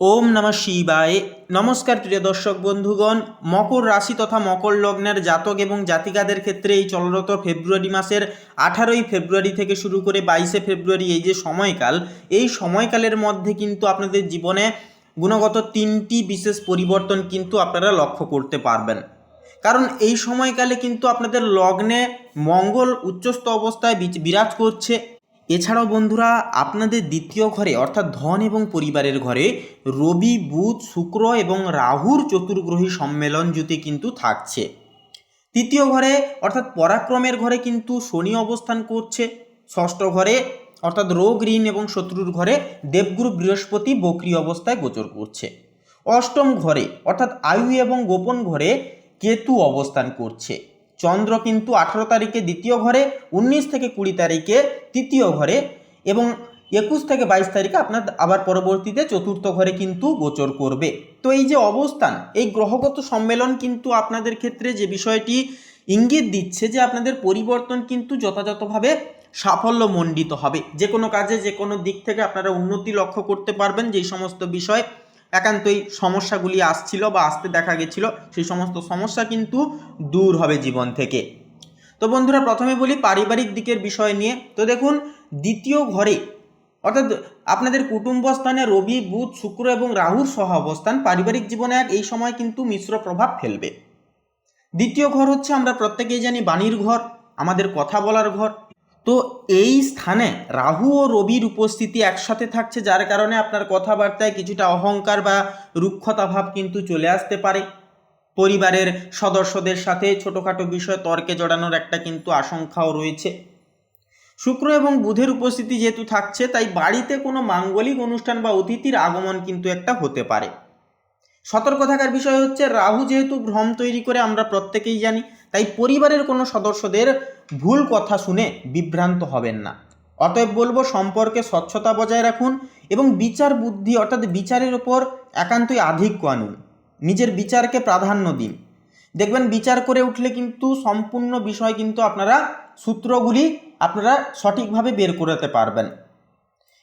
ওম নমঃ শিবায়। নমস্কার প্রিয় দর্শক বন্ধুগণ, মকর রাশি তথা মকর লগ্নের জাতক এবং জাতিকাদের ক্ষেত্রে এই চলরত ফেব্রুয়ারি মাসের আঠারোই ফেব্রুয়ারি থেকে শুরু করে বাইশে ফেব্রুয়ারি এই যে সময়কাল, এই সময়কালের মধ্যে কিন্তু আপনাদের জীবনে গুণগত তিনটি বিশেষ পরিবর্তন কিন্তু আপনারা লক্ষ্য করতে পারবেন। কারণ এই সময়কালে কিন্তু আপনাদের লগ্নে মঙ্গল উচ্চস্থ অবস্থায় বিরাজ করছে এছাড়াও বন্ধুরা, আপনাদের দ্বিতীয় ঘরে, অর্থাৎ ধন এবং পরিবারের ঘরে, রবি, বুধ, শুক্র এবং রাহুর চতুর্গ্রহী সম্মেলন জুতি কিন্তু থাকছে। তৃতীয় ঘরে, অর্থাৎ পরাক্রমের ঘরে কিন্তু শনি অবস্থান করছে। ষষ্ঠ ঘরে, অর্থাৎ রোগ, ঋণ এবং শত্রুর ঘরে দেবগুরু বৃহস্পতি বকরি অবস্থায় গোচর করছে। অষ্টম ঘরে, অর্থাৎ আয়ু এবং গোপন ঘরে কেতু অবস্থান করছে। চন্দ্র কিন্তু আঠারো তারিখে দ্বিতীয় ঘরে, উনিশ থেকে কুড়ি তারিখে তৃতীয় ঘরে এবং একুশ থেকে বাইশ তারিখে আপনার আবার পরবর্তীতে চতুর্থ ঘরে কিন্তু গোচর করবে। তো এই যে অবস্থান, এই গ্রহগত সম্মেলন কিন্তু আপনাদের ক্ষেত্রে যে বিষয়টি ইঙ্গিত দিচ্ছে যে আপনাদের পরিবর্তন কিন্তু যথাযথভাবে সাফল্যমণ্ডিত হবে। যে কোনো কাজে, যে কোনো দিক থেকে আপনারা উন্নতি লক্ষ্য করতে পারবেন যেই সমস্ত বিষয় একান্তই সমস্যাগুলি আসছিল বা আসতে দেখা গেছিল, সেই সমস্ত সমস্যা কিন্তু দূর হবে জীবন থেকে। তো বন্ধুরা, প্রথমে বলি পারিবারিক দিকের বিষয় নিয়ে। তো দেখুন, দ্বিতীয় ঘরে, অর্থাৎ আপনাদের কুটুম্ব স্থানে রবি, বুধ, শুক্র এবং রাহুর সহ অবস্থান, পারিবারিক জীবনে এক, এই সময় কিন্তু মিশ্র প্রভাব ফেলবে। দ্বিতীয় ঘর হচ্ছে, আমরা প্রত্যেকেই জানি বাণীর ঘর, আমাদের কথা বলার ঘর। তো এই স্থানে রাহু ও রবির উপস্থিতি একসাথে থাকছে, যার কারণে আপনার কথাবার্তায় কিছুটা অহংকার বা রুক্ষতা ভাব কিন্তু চলে আসতে পারে। পরিবারের সদস্যদের সাথে ছোটোখাটো বিষয় তর্কে জড়ানোর একটা কিন্তু আশঙ্কাও রয়েছে। শুক্র এবং বুধের উপস্থিতি যেহেতু থাকছে, তাই বাড়িতে কোনো মাঙ্গলিক অনুষ্ঠান বা অতিথির আগমন কিন্তু একটা হতে পারে। সতর্ক থাকার বিষয় হচ্ছে, রাহু যেহেতু ভ্রম তৈরি করে আমরা প্রত্যেকেই জানি তাই পরিবারের কোনো সদস্যদের ভুল কথা শুনে বিভ্রান্ত হবেন না। অতএব বলব, সম্পর্কে স্বচ্ছতা বজায় রাখুন এবং বিচার বুদ্ধি অর্থাৎ বিচারের ওপর একান্তই আধিক্য আনুন। নিজের বিচারকে প্রাধান্য দিন। দেখবেন, বিচার করে উঠলে কিন্তু সম্পূর্ণ বিষয় কিন্তু আপনারা সূত্রগুলি আপনারা সঠিকভাবে বের করতে পারবেন।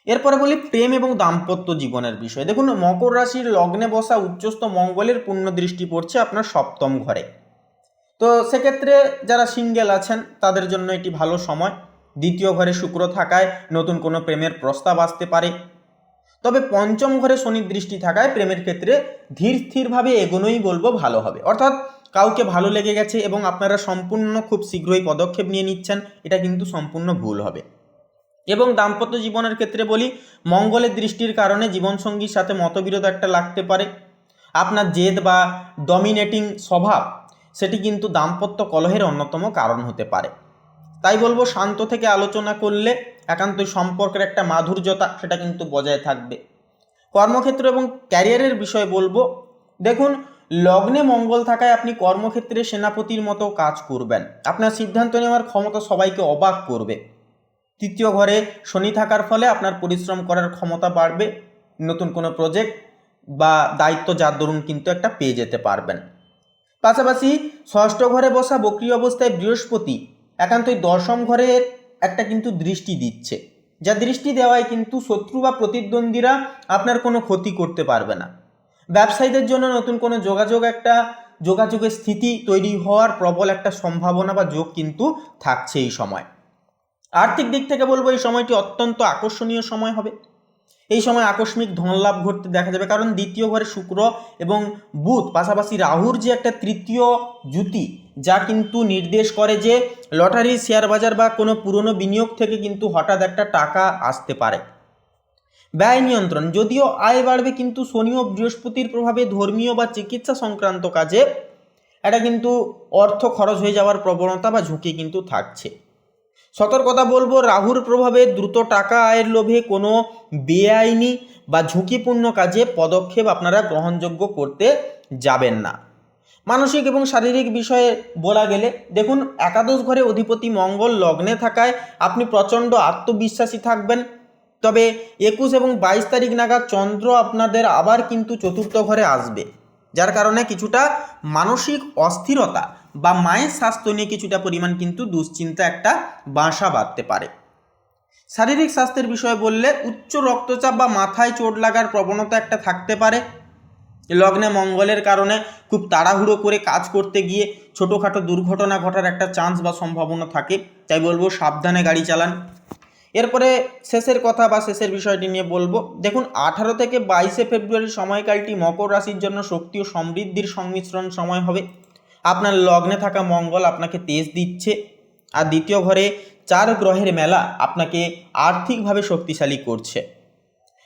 এরপরে বলি, প্রেম এবং দাম্পত্য জীবনের বিষয়। দেখুন, মকর রাশির লগ্নে বসা উচ্চস্থ মঙ্গলের পূর্ণ দৃষ্টি পড়ছে আপনার সপ্তম ঘরে। তো সেক্ষেত্রে যারা সিঙ্গেল আছেন, তাদের জন্য এটি ভালো সময়। দ্বিতীয় ঘরে শুক্র থাকায় নতুন কোনো প্রেমের প্রস্তাব আসতে পারে। তবে পঞ্চম ঘরে শনির দৃষ্টি থাকায় প্রেমের ক্ষেত্রে ধীর স্থিরভাবে এগোনোই বলব ভালো হবে। অর্থাৎ কাউকে ভালো লেগে গেছে এবং আপনারা সম্পূর্ণ খুব শীঘ্রই পদক্ষেপ নিয়ে নিচ্ছেন, এটা কিন্তু সম্পূর্ণ ভুল হবে। এবং দাম্পত্য জীবনের ক্ষেত্রে বলি, মঙ্গলের দৃষ্টির কারণে জীবনসঙ্গীর সাথে মতবিরোধ একটা লাগতে পারে। আপনার জেদ বা ডমিনেটিং স্বভাব সেটি কিন্তু দাম্পত্য কলহের অন্যতম কারণ হতে পারে। তাই বলব, শান্ত থেকে আলোচনা করলে একান্তই সম্পর্কের একটা মাধুর্যতা সেটা কিন্তু বজায় থাকবে। কর্মক্ষেত্র এবং ক্যারিয়ারের বিষয় বলব, দেখুন, লগ্নে মঙ্গল থাকায় আপনি কর্মক্ষেত্রে সেনাপতির মতো কাজ করবেন। আপনার সিদ্ধান্ত নেওয়ার ক্ষমতা সবাইকে অবাক করবে। তৃতীয় ঘরে শনি থাকার ফলে আপনার পরিশ্রম করার ক্ষমতা বাড়বে। নতুন কোনো প্রজেক্ট বা দায়িত্ব যার দরুন কিন্তু একটা পেয়ে যেতে পারবেন। পাশাপাশি ষষ্ঠ ঘরে বসা বক্রি অবস্থায় বৃহস্পতি একান্তই দশম ঘরের একটা কিন্তু দৃষ্টি দিচ্ছে। যা দৃষ্টি দেওয়ায় কিন্তু শত্রু বা প্রতিদ্বন্দ্বীরা আপনার কোনো ক্ষতি করতে পারবে না। ব্যবসায়ীদের জন্য নতুন কোনো যোগাযোগ একটা, যোগাযোগের স্থিতি তৈরি হওয়ার প্রবল একটা সম্ভাবনা বা যোগ কিন্তু থাকছে এই সময়। আর্থিক দিক থেকে বলব এই সময়টি অত্যন্ত আকর্ষণীয় সময় হবে। এই সময় আকস্মিক ধনলাভ ঘটতে দেখা যাবে, কারণ দ্বিতীয় ঘরে শুক্র এবং বুধ, পাশাপাশি রাহুর যে একটা তৃতীয় জুতি যা কিন্তু নির্দেশ করে যে লটারি শেয়ার বাজার বা কোনো পুরনো বিনিয়োগ থেকে কিন্তু হঠাৎ একটা টাকা আসতে পারে। ব্যয় নিয়ন্ত্রণ, যদিও আয় বাড়বে, কিন্তু শনি ও বৃহস্পতির প্রভাবে ধর্মীয় বা চিকিৎসা সংক্রান্ত কাজে এটা কিন্তু অর্থ খরচ হয়ে যাওয়ার প্রবণতা বা ঝুঁকি কিন্তু থাকছে। সতর্কতা বলব, রাহুর প্রভাবে দ্রুত টাকা আয়ের লোভে কোনো বেআইনি বা ঝুঁকিপূর্ণ কাজে পদক্ষেপ আপনারা গ্রহণযোগ্য করতে যাবেন না। মানসিক এবং শারীরিক বিষয়ে বলা গেলে, দেখুন, একাদশ ঘরে অধিপতি মঙ্গল লগ্নে থাকায় আপনি প্রচণ্ড আত্মবিশ্বাসী থাকবেন। তবে একুশ এবং বাইশ তারিখ নাগাদ চন্দ্র আপনাদের আবার কিন্তু চতুর্থ ঘরে আসবে, যার কারণে কিছুটা মানসিক অস্থিরতা বা মায়ের স্বাস্থ্য নিয়ে কিছুটা পরিমাণ কিন্তু দুশ্চিন্তা একটা বাসা বাঁধতে পারে। শারীরিক স্বাস্থ্যের বিষয়ে বললে উচ্চ রক্তচাপ বা মাথায় চোট লাগার প্রবণতা একটা থাকতে পারে। লগ্নে মঙ্গলের কারণে খুব তাড়াহুড়ো করে কাজ করতে গিয়ে ছোটোখাটো দুর্ঘটনা ঘটার একটা চান্স বা সম্ভাবনা থাকে, তাই বলব সাবধানে গাড়ি চালান। এরপরে শেষের কথা বা শেষের বিষয়টি নিয়ে বলব, দেখুন আঠারো থেকে বাইশে ফেব্রুয়ারি সময়কালটি মকর রাশির জন্য শক্তি ও সমৃদ্ধির সংমিশ্রণ সময় হবে। আপনার লগ্নে থাকা মঙ্গল আপনাকে তেজ দিচ্ছে। আর দ্বিতীয় ঘরে চার গ্রহের মেলা আপনাকে আর্থিকভাবে শক্তিশালী করছে।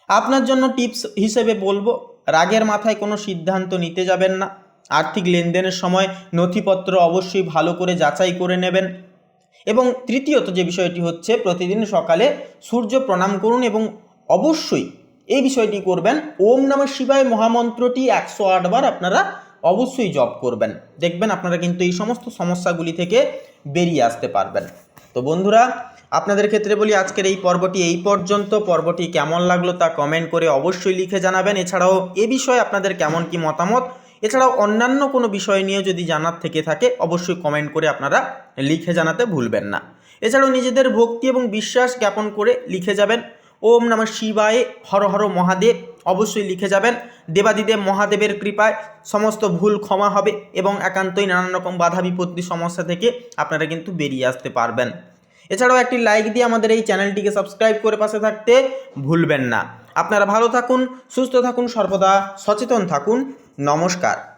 আপনার জন্য টিপস হিসেবে বলব, রাগের মাথায় কোনো সিদ্ধান্ত নিতে যাবেন না। আর্থিক লেনদেনের সময় নথিপত্র অবশ্যই ভালো করে যাচাই করে নেবেন। এবং তৃতীয়ত যে বিষয়টি হচ্ছে, প্রতিদিন সকালে সূর্য প্রণাম করুন এবং অবশ্যই এই বিষয়টি করবেন, ওম নমঃ শিবায় মহামন্ত্রটি একশো আটবার আপনারা অবশ্যই জপ করবেন। দেখবেন আপনারা কিন্তু এই সমস্ত সমস্যাগুলি থেকে বেরিয়ে আসতে পারবেন। তো বন্ধুরা, আপনাদের ক্ষেত্রে বলি আজকের এই পর্বটি এই পর্যন্ত। পর্বটি কেমন লাগল তা কমেন্ট করে অবশ্যই লিখে জানাবেন। এছাড়াও এ বিষয়ে আপনাদের কেমন কি মতামত? এছাড়াও অন্যান্য কোনো বিষয় নিয়ে যদি জানার থেকে থাকে, অবশ্যই কমেন্ট করে আপনারা লিখে জানাতে ভুলবেন না। এছাড়াও নিজেদের ভক্তি এবং বিশ্বাস জ্ঞাপন করে লিখে যাবেন। ওম নমঃ শিবায়, হর হর মহাদেব, অবশ্যই লিখে যাবেন। দেবাদিদেব মহাদেবের কৃপায় সমস্ত ভুল ক্ষমা হবে এবং একান্তই নানান রকম বাধা বিপত্তি সমস্যা থেকে আপনারা কিন্তু বেরিয়ে আসতে পারবেন। এছাড়াও একটি লাইক দিয়ে আমাদের এই চ্যানেলটিকে সাবস্ক্রাইব করে পাশে থাকতে ভুলবেন না। আপনারা ভালো থাকুন, সুস্থ থাকুন, সর্বদা সচেতন থাকুন। নমস্কার।